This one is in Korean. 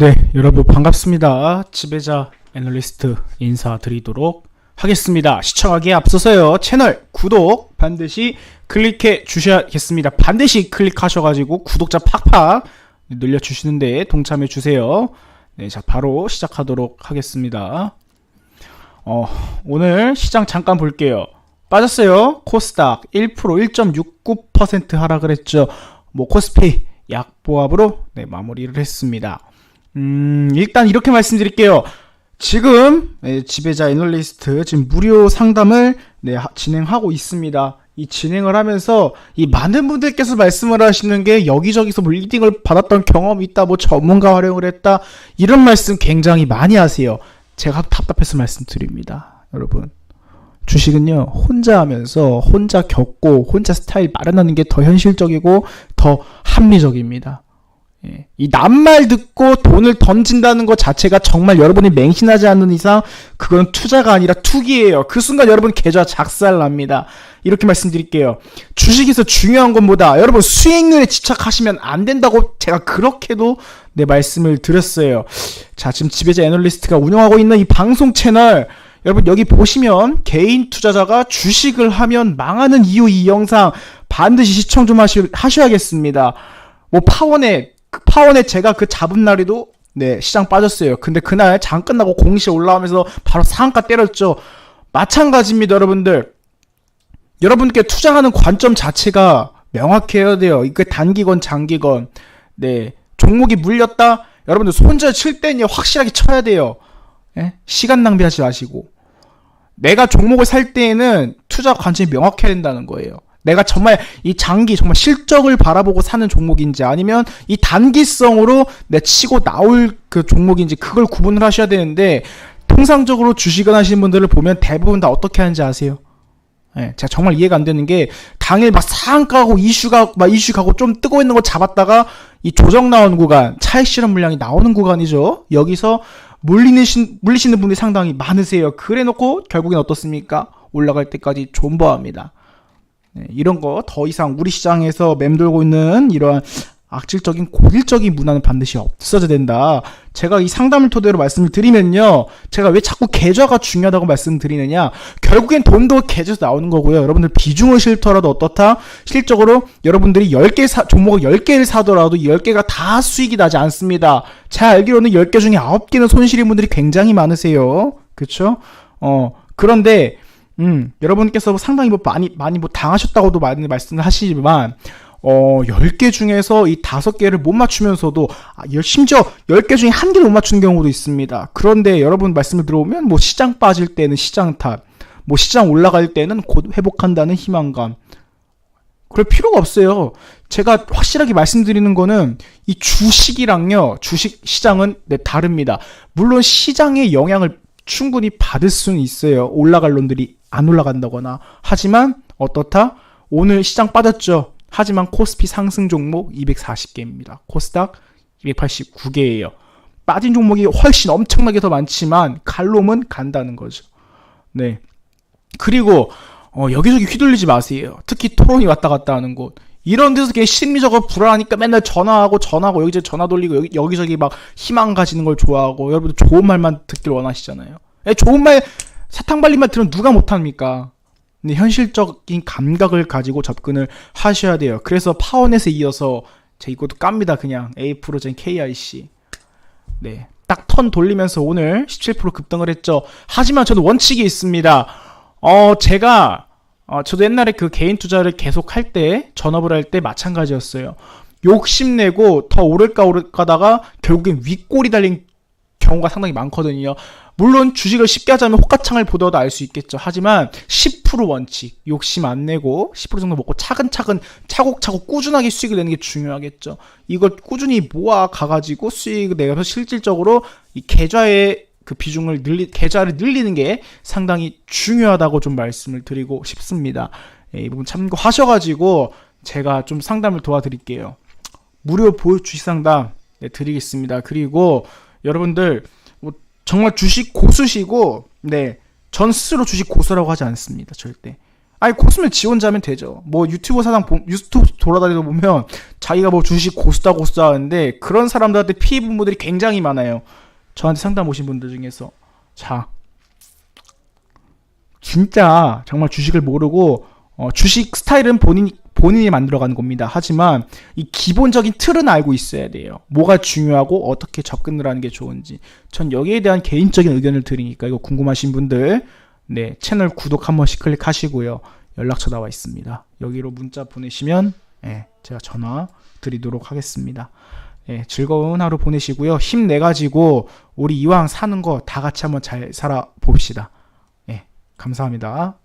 네, 여러분 반갑습니다. 지배자 애널리스트 인사드리도록 하겠습니다. 시청하기에 앞서서요. 채널 구독 반드시 클릭해 주셔야겠습니다. 반드시 클릭하셔가지고 구독자 팍팍 늘려주시는데 동참해 주세요. 네, 자 바로 시작하도록 하겠습니다. 어, 오늘 시장 잠깐 볼게요. 빠졌어요. 코스닥 1% 1.69% 하락을 했죠. 뭐 코스피 약보합으로 네, 마무리를 했습니다. 음, 일단 이렇게 말씀드릴게요. 지금 네, 지배자 애널리스트 지금 무료 상담을 네, 하- 진행하고 있습니다. 이 진행을 하면서 이 많은 분들께서 말씀을 하시는 게 여기저기서 뭐 리딩을 받았던 경험이 있다, 뭐 전문가 활용을 했다 이런 말씀 굉장히 많이 하세요. 제가 답답해서 말씀드립니다, 여러분. 주식은요 혼자 하면서 혼자 겪고 혼자 스타일 마련하는 게 더 현실적이고 더 합리적입니다. 예. 이 낱말 듣고 돈을 던진다는 것 자체가 정말 여러분이 맹신하지 않는 이상 그건 투자가 아니라 투기예요. 그 순간 여러분 계좌 작살납니다. 이렇게 말씀드릴게요. 주식에서 중요한 것보다 여러분 수익률에 집착하시면 안 된다고 제가 그렇게도 내 말씀을 드렸어요. 자, 지금 지배자 애널리스트가 운영하고 있는 이 방송 채널 여러분 여기 보시면 개인 투자자가 주식을 하면 망하는 이유 이 영상 반드시 시청 좀 하시, 하셔야겠습니다. 뭐 파원에 그 파원에 제가 그 잡은 날에도 네 시장 빠졌어요. 근데 그날 장 끝나고 공시 올라오면서 바로 상한가 때렸죠. 마찬가지입니다, 여러분들. 여러분께 투자하는 관점 자체가 명확해야 돼요. 이게 단기건 장기건 네 종목이 물렸다. 여러분들 손절 칠 때는 확실하게 쳐야 돼요. 예? 시간 낭비하지 마시고 내가 종목을 살 때에는 투자 관점이 명확해야 된다는 거예요. 내가 정말 이 장기 정말 실적을 바라보고 사는 종목인지 아니면 이 단기성으로 내 치고 나올 그 종목인지 그걸 구분을 하셔야 되는데 통상적으로 주식을 하시는 분들을 보면 대부분 다 어떻게 하는지 아세요? 예, 제가 정말 이해가 안 되는 게 당일 막 상가고 이슈가 막 이슈 가고 좀 뜨고 있는 거 잡았다가 이 조정 나오는 구간 차익 실현 물량이 나오는 구간이죠. 여기서 물리신 물리시는 분들이 상당히 많으세요. 그래놓고 결국엔 어떻습니까? 올라갈 때까지 존버합니다. 네, 이런 거 더 이상 우리 시장에서 맴돌고 있는 이러한 악질적인 고질적인 문화는 반드시 없어져야 된다. 제가 이 상담을 토대로 말씀을 드리면요. 제가 왜 자꾸 계좌가 중요하다고 말씀드리느냐. 결국엔 돈도 계좌에서 나오는 거고요. 여러분들 비중을 실더라도 어떻다? 실적으로 여러분들이 10개 사, 종목을 10개를 사더라도 10개가 다 수익이 나지 않습니다. 제가 알기로는 10개 중에 9개는 손실인 분들이 굉장히 많으세요. 그쵸? 어, 그런데 음, 여러분께서 상당히 뭐 많이, 많이 뭐 당하셨다고도 많이 말씀을 하시지만, 어, 10개 중에서 이 5개를 못 맞추면서도, 아, 열- 심지어 10개 중에 한 개를 못 맞추는 경우도 있습니다. 그런데 여러분 말씀을 들어보면, 뭐 시장 빠질 때는 시장 탓, 뭐 시장 올라갈 때는 곧 회복한다는 희망감. 그럴 필요가 없어요. 제가 확실하게 말씀드리는 거는 이 주식이랑요, 주식 시장은 네, 다릅니다. 물론 시장의 영향을 충분히 받을 수는 있어요. 올라갈 놈들이 안 올라간다거나. 하지만 어떻다? 오늘 시장 빠졌죠. 하지만 코스피 상승 종목 240개입니다. 코스닥 289개예요. 빠진 종목이 훨씬 엄청나게 더 많지만 갈놈은 간다는 거죠. 네. 그리고 어, 여기저기 휘둘리지 마세요. 특히 토론이 왔다 갔다 하는 곳. 이런 데서 그냥 심리적으로 불안하니까 맨날 전화하고 전화하고 여기저기 전화 돌리고 여기, 여기저기 막 희망 가지는 걸 좋아하고 여러분들 좋은 말만 듣길 원하시잖아요. 예, 좋은 말 사탕 발린 말 들으면 누가 못합니까? 근데 현실적인 감각을 가지고 접근을 하셔야 돼요. 그래서 파워넷에 이어서 제 이것도 깝니다. 그냥 A 프로젠 KIC. 네. 딱 턴 돌리면서 오늘 17% 급등을 했죠. 하지만 저도 원칙이 있습니다. 어, 제가, 어, 저도 옛날에 그 개인 투자를 계속 할 때, 전업을 할 때 마찬가지였어요. 욕심내고 더 오를까 오를까다가 결국엔 윗골이 달린 경우가 상당히 많거든요. 물론 주식을 쉽게 하자면 호가창을 보더라도 알 수 있겠죠. 하지만 10% 원칙, 욕심 안 내고 10% 정도 먹고 차근차근 차곡차곡 꾸준하게 수익을 내는 게 중요하겠죠. 이걸 꾸준히 모아 가가지고 수익을 내서 실질적으로 이 계좌의 그 비중을 늘리 계좌를 늘리는 게 상당히 중요하다고 좀 말씀을 드리고 싶습니다. 예, 이 부분 참고하셔가지고 제가 좀 상담을 도와드릴게요. 무료 보유 주식 상담 네, 드리겠습니다. 그리고 여러분들 뭐 정말 주식 고수시고 네. 전 스스로 주식 고수라고 하지 않습니다. 절대. 아니 고수면 지 혼자면 되죠. 뭐 유튜브 사상 보- 유튜브 돌아다니다 보면 자기가 뭐 주식 고수다 고수다 하는데 그런 사람들한테 피해 본 분들이 굉장히 많아요. 저한테 상담 오신 분들 중에서 자 진짜 정말 주식을 모르고 어, 주식 스타일은 본인 본인이 만들어가는 겁니다. 하지만 이 기본적인 틀은 알고 있어야 돼요. 뭐가 중요하고 어떻게 접근을 하는 게 좋은지. 전 여기에 대한 개인적인 의견을 드리니까 이거 궁금하신 분들 네 채널 구독 한 번씩 클릭하시고요. 연락처 나와 있습니다. 여기로 문자 보내시면 예, 제가 전화 드리도록 하겠습니다. 예, 즐거운 하루 보내시고요. 힘내 가지고 우리 이왕 사는 거 다 같이 한번 잘 살아 봅시다. 예, 감사합니다.